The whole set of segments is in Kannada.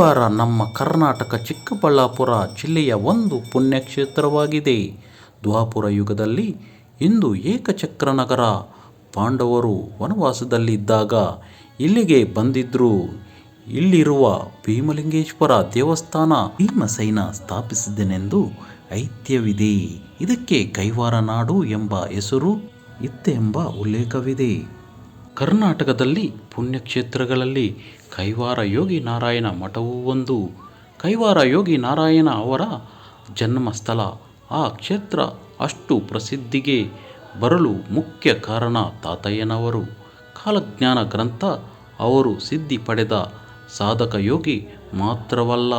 ಕೈವಾರ ನಮ್ಮ ಕರ್ನಾಟಕ ಚಿಕ್ಕಬಳ್ಳಾಪುರ ಜಿಲ್ಲೆಯ ಒಂದು ಪುಣ್ಯಕ್ಷೇತ್ರವಾಗಿದೆ. ದ್ವಾಪುರ ಯುಗದಲ್ಲಿ ಇಂದು ಏಕಚಕ್ರ ನಗರ. ಪಾಂಡವರು ವನವಾಸದಲ್ಲಿದ್ದಾಗ ಇಲ್ಲಿಗೆ ಬಂದಿದ್ದರು ಇಲ್ಲಿರುವ ಭೀಮಲಿಂಗೇಶ್ವರ ದೇವಸ್ಥಾನ ಭೀಮಸೈನ ಸ್ಥಾಪಿಸಿದನೆಂದು ಐತಿಹ್ಯವಿದೆ. ಇದಕ್ಕೆ ಕೈವಾರ ನಾಡು ಎಂಬ ಹೆಸರು, ಇತ್ತೆಂಬ ಉಲ್ಲೇಖವಿದೆ. ಕರ್ನಾಟಕದಲ್ಲಿ ಪುಣ್ಯಕ್ಷೇತ್ರಗಳಲ್ಲಿ ಕೈವಾರ ಯೋಗಿ ನಾರಾಯಣ ಮಠವೂ ಒಂದು. ಕೈವಾರ ಯೋಗಿ ನಾರಾಯಣ ಅವರ ಜನ್ಮಸ್ಥಳ. ಆ ಕ್ಷೇತ್ರ ಅಷ್ಟು ಪ್ರಸಿದ್ಧಿಗೆ ಬರಲು ಮುಖ್ಯ ಕಾರಣ ತಾತಯ್ಯನವರು. ಕಾಲಜ್ಞಾನ ಗ್ರಂಥ ಅವರು ಸಿದ್ಧಿ ಪಡೆದ ಸಾಧಕ ಯೋಗಿ ಮಾತ್ರವಲ್ಲ.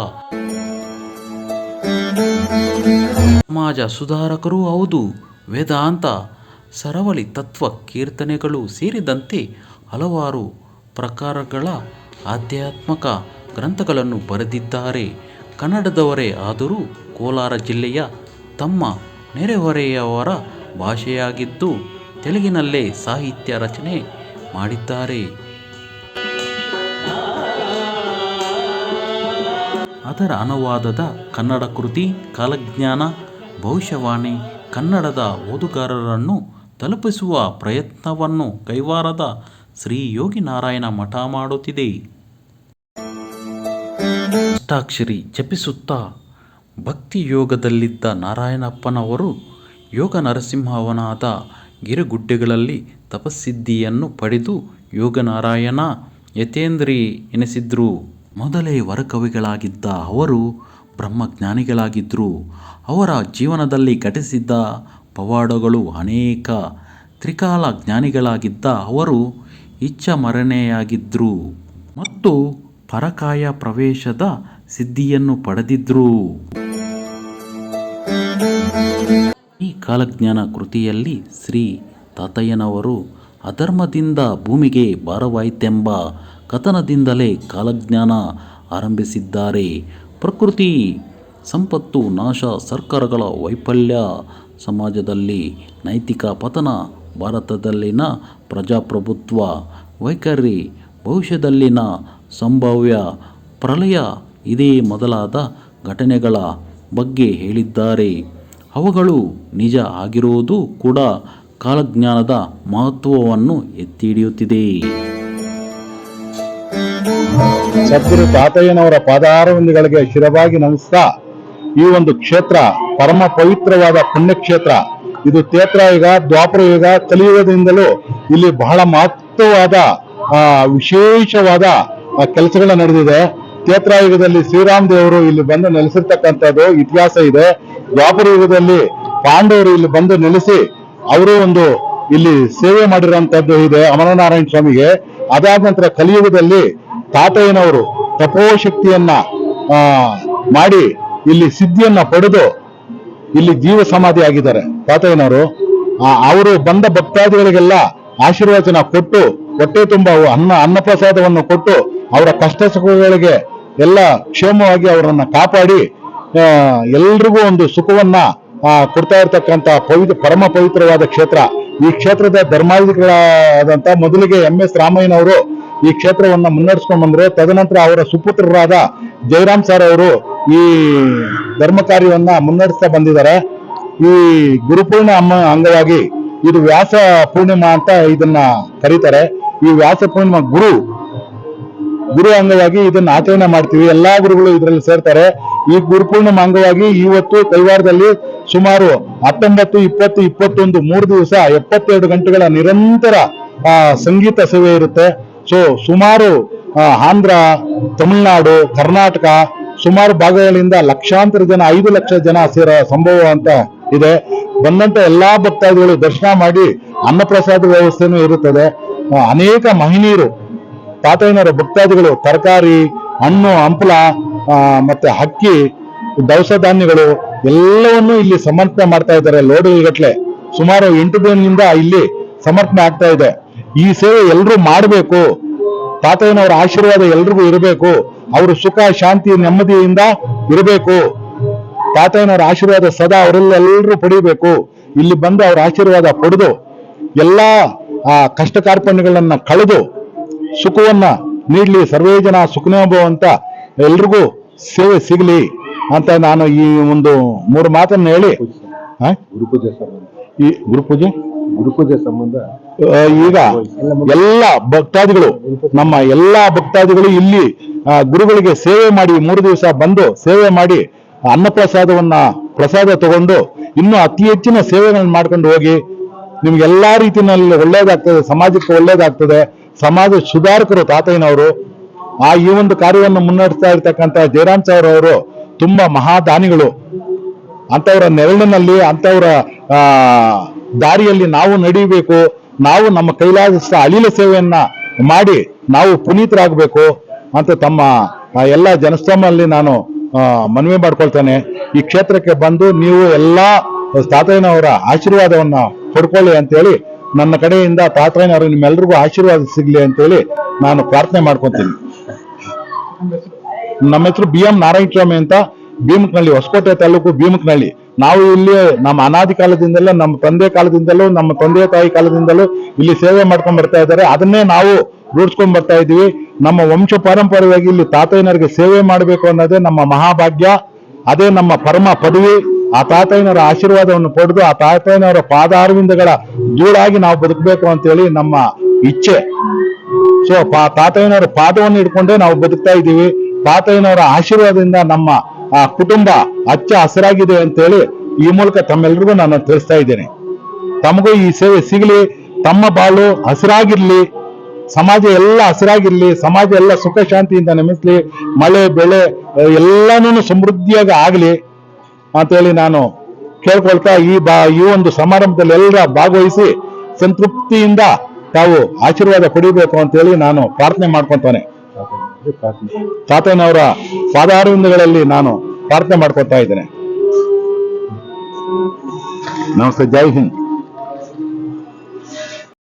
ಸಮಾಜ ಸುಧಾರಕರೂ ಹೌದು. ವೇದಾಂತ ಸರವಳಿ ತತ್ವ ಕೀರ್ತನೆಗಳು ಸೇರಿದಂತೆ ಹಲವಾರು ಪ್ರಕಾರಗಳ ಆಧ್ಯಾತ್ಮಕ ಗ್ರಂಥಗಳನ್ನು ಬರೆದಿದ್ದಾರೆ. ಕನ್ನಡದವರೇ ಆದರೂ ಕೋಲಾರ ಜಿಲ್ಲೆಯ ತಮ್ಮ ನೆರೆಹೊರೆಯವರ ಭಾಷೆಯಾಗಿದ್ದು ತೆಲುಗಿನಲ್ಲೇ ಸಾಹಿತ್ಯ ರಚನೆ ಮಾಡಿದ್ದಾರೆ. ಅದರ ಅನುವಾದದ ಕನ್ನಡ ಕೃತಿ, ಕಾಲಜ್ಞಾನ, ಭವಿಷ್ಯವಾಣಿ ಕನ್ನಡದ ಓದುಗಾರರನ್ನು ತಲುಪಿಸುವ ಪ್ರಯತ್ನವನ್ನು ಕೈವಾರದ ಶ್ರೀ ಯೋಗಿ ನಾರಾಯಣ ಮಠ ಮಾಡುತ್ತಿದೆ. ಅಷ್ಟಾಕ್ಷರಿ ಜಪಿಸುತ್ತಾ ಭಕ್ತಿ ಯೋಗದಲ್ಲಿದ್ದ ನಾರಾಯಣಪ್ಪನವರು ಯೋಗ ನರಸಿಂಹವನಾದ ಗಿರಿಗುಡ್ಡೆಗಳಲ್ಲಿ ತಪಸ್ಸಿದ್ಧಿಯನ್ನು ಪಡೆದು ಯೋಗನಾರಾಯಣ ಯತೇಂದ್ರಿ ಎನಿಸಿದ್ರು. ಮೊದಲೇ ವರಕವಿಗಳಾಗಿದ್ದ ಅವರು ಬ್ರಹ್ಮಜ್ಞಾನಿಗಳಾಗಿದ್ದರು ಅವರ ಜೀವನದಲ್ಲಿ ಘಟಿಸಿದ್ದ ಪವಾಡಗಳು ಅನೇಕ ತ್ರಿಕಾಲ ಜ್ಞಾನಿಗಳಾಗಿದ್ದ ಅವರು ಇಚ್ಛಾಮರಣೆಯಾಗಿದ್ದರು ಮತ್ತು ಪರಕಾಯ ಪ್ರವೇಶದ ಸಿದ್ಧಿಯನ್ನು ಪಡೆದಿದ್ದರು. ಈ ಕಾಲಜ್ಞಾನ ಕೃತಿಯಲ್ಲಿ ಶ್ರೀ ತಾತಯ್ಯನವರು ಅಧರ್ಮದಿಂದ ಭೂಮಿಗೆ ಭಾರವಾಯಿತೆಂಬ ಕಥನದಿಂದಲೇ ಕಾಲಜ್ಞಾನ ಆರಂಭಿಸಿದ್ದಾರೆ ಪ್ರಕೃತಿ, ಸಂಪತ್ತು, ನಾಶ, ಸರ್ಕಾರಗಳ ವೈಫಲ್ಯ ಸಮಾಜದಲ್ಲಿ ನೈತಿಕ ಪತನ, ಭಾರತದಲ್ಲಿನ ಪ್ರಜಾಪ್ರಭುತ್ವ, ವೈಖರಿ, ಭವಿಷ್ಯದಲ್ಲಿನ ಸಂಭಾವ್ಯ ಪ್ರಳಯ ಇದೇ ಮೊದಲಾದ ಘಟನೆಗಳ ಬಗ್ಗೆ ಹೇಳಿದ್ದಾರೆ. ಅವುಗಳು ನಿಜ ಆಗಿರುವುದು ಕೂಡ ಕಾಲಜ್ಞಾನದ ಮಹತ್ವವನ್ನು ಎತ್ತಿ ಹಿಡಿಯುತ್ತಿದೆ ಸದ್ಗುರು ತಾತಯ್ಯನವರ ಪಾದಾರವಿಂದಗಳಿಗೆ ಶಿರವಾಗಿ ನಮಿಸ್ತಾ ಈ ಒಂದು ಕ್ಷೇತ್ರ ಪರಮ ಪವಿತ್ರವಾದ ಪುಣ್ಯಕ್ಷೇತ್ರ. ಇದು ಕ್ಷೇತ್ರಯುಗ ದ್ವಾಪರ ಯುಗ ಕಲಿಯುಗದಿಂದಲೂ ಇಲ್ಲಿ ಬಹಳ ಮಹತ್ವವಾದ ವಿಶೇಷವಾದ ಕೆಲಸಗಳ ನಡೆದಿದೆ. ಕ್ಷೇತ್ರಯುಗದಲ್ಲಿ ಶ್ರೀರಾಮ್ ದೇವರು ಇಲ್ಲಿ ಬಂದು ನೆಲೆಸಿರ್ತಕ್ಕಂಥದ್ದು ಇತಿಹಾಸ ಇದೆ. ದ್ವಾಪರ ಯುಗದಲ್ಲಿ ಪಾಂಡವರು ಇಲ್ಲಿ ಬಂದು ನೆಲೆಸಿ ಅವರು ಒಂದು ಇಲ್ಲಿ ಸೇವೆ ಮಾಡಿರುವಂತದ್ದು ಇದೆ ಅಮರನಾರಾಯಣ ಸ್ವಾಮಿಗೆ. ಅದಾದ ನಂತರ ಕಲಿಯುಗದಲ್ಲಿ ತಾತಯ್ಯನವರು ತಪೋಶಕ್ತಿಯನ್ನ ಮಾಡಿ ಇಲ್ಲಿ ಸಿದ್ಧಿಯನ್ನ ಪಡೆದು ಇಲ್ಲಿ ಜೀವ ಸಮಾಧಿ ಆಗಿದ್ದಾರೆ. ತಾತಯ್ಯನವರು ಅವರು ಬಂದ ಭಕ್ತಾದಿಗಳಿಗೆಲ್ಲ ಆಶೀರ್ವಚನ ಕೊಟ್ಟು, ಹೊಟ್ಟೆ ತುಂಬ ಅನ್ನ, ಅನ್ನಪ್ರಸಾದವನ್ನು ಕೊಟ್ಟು, ಅವರ ಕಷ್ಟ ಸುಖಗಳಿಗೆ ಎಲ್ಲ ಕ್ಷೇಮವಾಗಿ ಅವರನ್ನ ಕಾಪಾಡಿ ಎಲ್ರಿಗೂ ಒಂದು ಸುಖವನ್ನ ಕೊಡ್ತಾ ಇರ್ತಕ್ಕಂಥ ಪವಿತ್ರ, ಪರಮ ಪವಿತ್ರವಾದ ಕ್ಷೇತ್ರ. ಈ ಕ್ಷೇತ್ರದ ಧರ್ಮಾಧಿಕಾರಾದಂತ ಮೊದಲಿಗೆ ಎಂ ಎಸ್ ರಾಮಯ್ಯನವರು ಈ ಕ್ಷೇತ್ರವನ್ನ ಮುನ್ನಡೆಸ್ಕೊಂಡು ಬಂದ್ರು. ತದನಂತರ ಅವರ ಸುಪುತ್ರರಾದ ಜಯರಾಮ್ ಸರ್ ಅವರು ಈ ಧರ್ಮ ಕಾರ್ಯವನ್ನ ಮುನ್ನಡೆಸ್ತಾ ಬಂದಿದ್ದಾರೆ. ಈ ಗುರುಪೂರ್ಣ ಅಮ್ಮ ಅಂಗವಾಗಿ ಇದು ವ್ಯಾಸ ಪೂರ್ಣಿಮಾ ಅಂತ ಇದನ್ನ ಕರೀತಾರೆ. ಈ ವ್ಯಾಸ ಪೂರ್ಣಿಮಾ ಗುರು ಗುರು ಅಂಗವಾಗಿ ಇದನ್ನ ಆಚರಣೆ ಮಾಡ್ತೀವಿ. ಎಲ್ಲಾ ಗುರುಗಳು ಇದರಲ್ಲಿ ಸೇರ್ತಾರೆ. ಈ ಗುರುಪೂರ್ಣಿಮ ಅಂಗವಾಗಿ ಇವತ್ತು ಕೈವಾರದಲ್ಲಿ ಸುಮಾರು ಹತ್ತೊಂಬತ್ತು, ಇಪ್ಪತ್ತು, ಇಪ್ಪತ್ತೊಂದು, ಮೂರು ದಿವಸ ಎಪ್ಪತ್ತೆರಡು ಗಂಟೆಗಳ ನಿರಂತರ ಸಂಗೀತ ಸೇವೆ ಇರುತ್ತೆ. ಸೊ ಸುಮಾರು ಆಂಧ್ರ, ತಮಿಳುನಾಡು, ಕರ್ನಾಟಕ ಸುಮಾರು ಭಾಗಗಳಿಂದ ಲಕ್ಷಾಂತರ ಜನ, ಐದು ಲಕ್ಷ ಜನ ಸೇರೋ ಸಂಭವ ಅಂತ ಇದೆ. ಬಂದಂತ ಎಲ್ಲಾ ಭಕ್ತಾದಿಗಳು ದರ್ಶನ ಮಾಡಿ ಅನ್ನಪ್ರಸಾದ ವ್ಯವಸ್ಥೆನೂ ಇರುತ್ತದೆ. ಅನೇಕ ಮಹಿಳೆಯರು ತಾತಯ್ಯನವರ ಭಕ್ತಾದಿಗಳು, ತರಕಾರಿ, ಹಣ್ಣು, ಹಂಪಲ ಮತ್ತೆ ಅಕ್ಕಿ, ದವಸ ಧಾನ್ಯಗಳು ಎಲ್ಲವನ್ನೂ ಇಲ್ಲಿ ಸಮರ್ಪಣೆ ಮಾಡ್ತಾ ಇದ್ದಾರೆ ಲೋಡುಗಟ್ಲೆ ಸುಮಾರು ಎಂಟು ದಿನದಿಂದ ಇಲ್ಲಿ ಸಮರ್ಪಣೆ ಆಗ್ತಾ ಇದೆ. ಈ ಸೇವೆ ಎಲ್ಲರೂ ಮಾಡಬೇಕು. ತಾತಯ್ಯನವರ ಆಶೀರ್ವಾದ ಎಲ್ರಿಗೂ ಇರಬೇಕು. ಅವರು ಸುಖ ಶಾಂತಿ ನೆಮ್ಮದಿಯಿಂದ ಇರಬೇಕು. ತಾತಯ್ಯನವರ ಆಶೀರ್ವಾದ ಸದಾ ಅವರೆಲ್ಲರೂ ಪಡಿಬೇಕು ಇಲ್ಲಿ ಬಂದು ಅವರ ಆಶೀರ್ವಾದ ಪಡೆದು ಎಲ್ಲಾ ಆ ಕಷ್ಟ ಕಾರ್ಪಣ್ಯಗಳನ್ನ ಕಳೆದು ಸುಖವನ್ನ ನೀಡಲಿ ಸರ್ವೇ ಜನ ಸುಖನೋಭವ ಅಂತ ಎಲ್ರಿಗೂ ಸೇವೆ ಸಿಗಲಿ ಅಂತ ನಾನು ಈ ಒಂದು ಮೂರು ಮಾತನ್ನ ಹೇಳಿ? ಗುರುಪೂಜೆ ಈ ಗುರುಪೂಜೆ? ಗುರುಪೂಜೆ ಸಂಬಂಧ. ಈಗ ಎಲ್ಲ ಭಕ್ತಾದಿಗಳು ನಮ್ಮ ಎಲ್ಲಾ ಭಕ್ತಾದಿಗಳು ಇಲ್ಲಿ ಗುರುಗಳಿಗೆ ಸೇವೆ ಮಾಡಿ ಮೂರು ದಿವಸ ಬಂದು ಸೇವೆ ಮಾಡಿ ಅನ್ನಪ್ರಸಾದವನ್ನ ಪ್ರಸಾದ ತಗೊಂಡು ಇನ್ನೂ ಅತಿ ಹೆಚ್ಚಿನ ಸೇವೆಗಳನ್ನು ಮಾಡ್ಕೊಂಡು ಹೋಗಿ ನಿಮ್ಗೆ ಎಲ್ಲಾ ರೀತಿಯಲ್ಲಿ ಒಳ್ಳೇದಾಗ್ತದೆ, ಸಮಾಜಕ್ಕೆ ಒಳ್ಳೇದಾಗ್ತದೆ. ಸಮಾಜ ಸುಧಾರಕರು ತಾತಯ್ಯನವರು. ಆ ಈ ಒಂದು ಕಾರ್ಯವನ್ನು ಮುನ್ನಡೆಸ್ತಾ ಇರ್ತಕ್ಕಂಥ ಜಯರಾಮ್ ಸರ್ ಅವರು ತುಂಬಾ ಮಹಾದಾನಿಗಳು. ಅಂತವರ ನೆರಳಿನಲ್ಲಿ ಅಂತವರ ದಾರಿಯಲ್ಲಿ ನಾವು ನಡೀಬೇಕು. ನಾವು ನಮ್ಮ ಕೈಲಾದಷ್ಟು ಅಳಿಲ ಸೇವೆಯನ್ನ ಮಾಡಿ ನಾವು ಪುನೀತರಾಗಬೇಕು. ಅಂತ ತಮ್ಮ ಎಲ್ಲ ಜನಸ್ತಮಲ್ಲಿ ನಾನು ಮನವಿ ಮಾಡ್ಕೊಳ್ತೇನೆ. ಈ ಕ್ಷೇತ್ರಕ್ಕೆ ಬಂದು ನೀವು ಎಲ್ಲಾ ತಾತಯ್ಯನವರ ಆಶೀರ್ವಾದವನ್ನ ಪಡ್ಕೊಳ್ಳಿ ಅಂತೇಳಿ, ನನ್ನ ಕಡೆಯಿಂದ ತಾತಯ್ಯನವರು ನಿಮ್ಮೆಲ್ರಿಗೂ ಆಶೀರ್ವಾದ ಸಿಗ್ಲಿ ಅಂತೇಳಿ ನಾನು ಪ್ರಾರ್ಥನೆ ಮಾಡ್ಕೊತೀನಿ. ನಮ್ಮ ಹೆಸರು ಬಿ ಎಂ ನಾರಾಯಣಸ್ವಾಮಿ ಅಂತ, ಭೀಮಕ್ನಳ್ಳಿ, ಹೊಸಕೋಟೆ ತಾಲೂಕು ಭೀಮಕ್ನಳ್ಳಿ. ನಾವು ಇಲ್ಲಿ ನಮ್ಮ ಅನಾದಿ ಕಾಲದಿಂದಲೂ, ನಮ್ಮ ತಂದೆ ಕಾಲದಿಂದಲೂ, ನಮ್ಮ ತಂದೆ ತಾಯಿ ಕಾಲದಿಂದಲೂ ಇಲ್ಲಿ ಸೇವೆ ಮಾಡ್ಕೊಂಡ್ ಬರ್ತಾ ಇದ್ದಾರೆ. ಅದನ್ನೇ ನಾವು ರೂಢಿಸ್ಕೊಂಡ್ ಬರ್ತಾ ಇದೀವಿ ನಮ್ಮ ವಂಶ ಪಾರಂಪರ್ಯವಾಗಿ ಇಲ್ಲಿ ತಾತಯ್ಯನರಿಗೆ ಸೇವೆ ಮಾಡಬೇಕು ಅನ್ನೋದೇ ನಮ್ಮ ಮಹಾಭಾಗ್ಯ. ಅದೇ ನಮ್ಮ ಪರಮ ಪದವಿ. ಆ ತಾತಯ್ಯನವರ ಆಶೀರ್ವಾದವನ್ನು ಪಡೆದು ಆ ತಾತಯ್ಯನವರ ಪಾದಾರವಿಂದಗಳ ದೂರಾಗಿ ನಾವು ಬದುಕಬೇಕು ಅಂತೇಳಿ ನಮ್ಮ ಇಚ್ಛೆ. ಸೊ ಪಾ ತಾತಯ್ಯನವರ ಪಾದವನ್ನು ಇಟ್ಕೊಂಡೇ ನಾವು ಬದುಕ್ತಾ ಇದ್ದೀವಿ. ತಾತಯ್ಯನವರ ಆಶೀರ್ವಾದದಿಂದ ನಮ್ಮ ಆ, ಕುಟುಂಬ ಹಚ್ಚ ಹಸಿರಾಗಿದೆ ಅಂತೇಳಿ ಈ ಮೂಲಕ ತಮ್ಮೆಲ್ರಿಗೂ ನಾನು ತಿಳಿಸ್ತಾ ಇದ್ದೇನೆ. ತಮಗೂ ಈ ಸೇವೆ ಸಿಗಲಿ. ತಮ್ಮ ಬಾಳು ಹಸಿರಾಗಿರ್ಲಿ. ಸಮಾಜ ಎಲ್ಲ ಹಸಿರಾಗಿರ್ಲಿ, ಸಮಾಜ ಎಲ್ಲ ಸುಖ ಶಾಂತಿಯಿಂದ ನೆಮಿಸ್ಲಿ, ಮಳೆ, ಬೆಳೆ ಎಲ್ಲಾನು ಸಮೃದ್ಧಿಯಾಗಿ ಆಗಲಿ ಅಂತೇಳಿ ನಾನು ಕೇಳ್ಕೊಳ್ತಾ ಈ ಬಾ, ಈ ಒಂದು ಸಮಾರಂಭದಲ್ಲಿ ಎಲ್ಲರ ಭಾಗವಹಿಸಿ ಸಂತೃಪ್ತಿಯಿಂದ ತಾವು ಆಶೀರ್ವಾದ ಪಡಿಬೇಕು ಅಂತೇಳಿ ನಾನು ಪ್ರಾರ್ಥನೆ ಮಾಡ್ಕೊತಾನೆ ತಾತನವರ ಪಾದಾರವಿಂದಗಳಲ್ಲಿ ನಾನು ಪ್ರಾರ್ಥನೆ ಮಾಡ್ಕೊತಾ ಇದ್ದೇನೆ. ನಮಸ್ತೆ, ಜೈ ಹಿಂದ್.